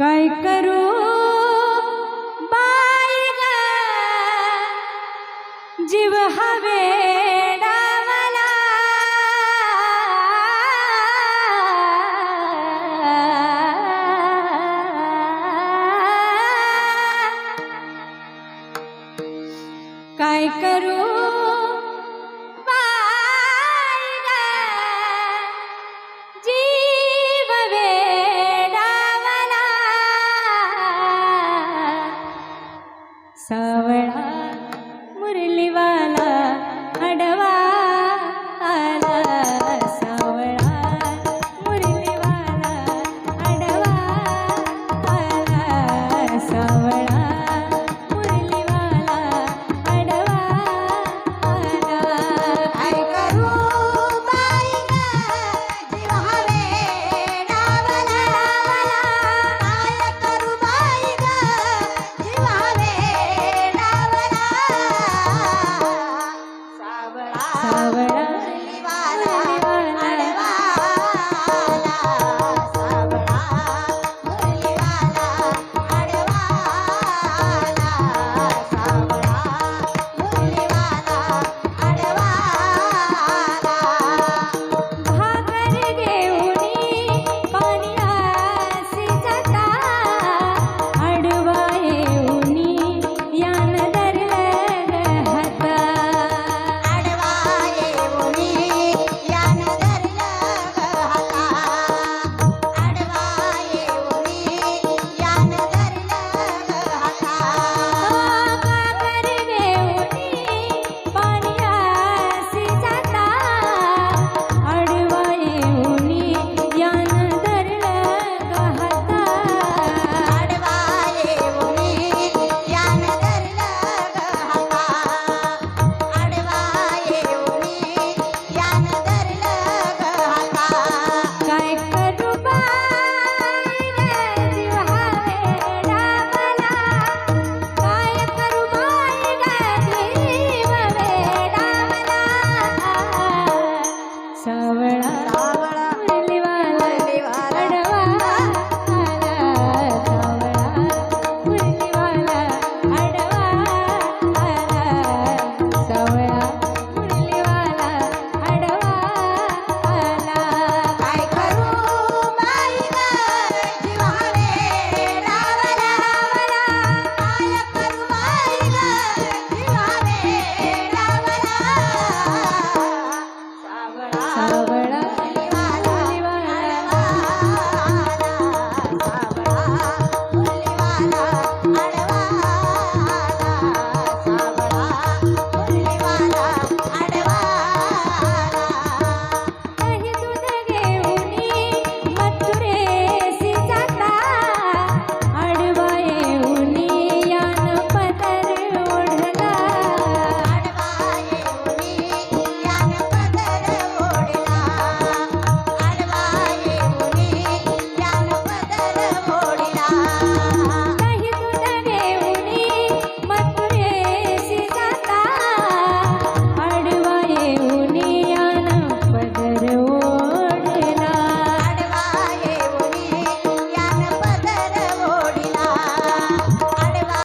काय करू? बाई जीव हवे डावला. काय करू? முரளிவாலா அடவா